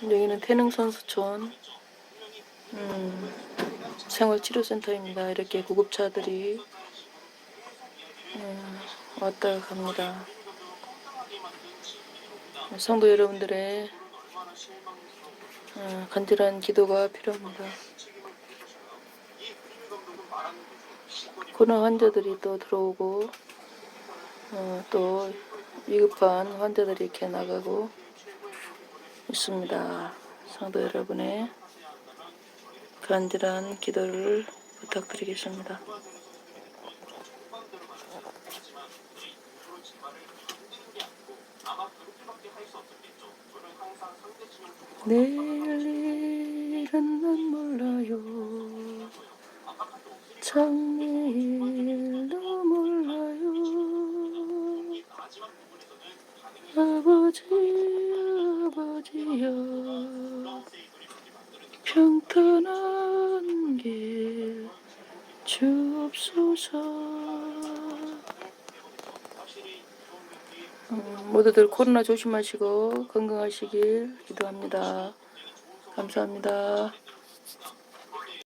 여기는 태능선수촌 음, 생활치료센터입니다. 이렇게 구급차들이 음, 왔다 갑니다. 성도 여러분들의 어, 간절한 기도가 필요합니다. 코로나 환자들이 또 들어오고 어, 또 위급한 환자들이 이렇게 나가고 있습니다. 성도 여러분의 간절한 기도를 부탁드리겠습니다. 내일 일은 난 몰라요. 장래일도 몰라요. 아버지 아버지여 평탄한 길 주옵소서 음, 모두들 코로나 조심하시고 건강하시길 기도합니다. 감사합니다.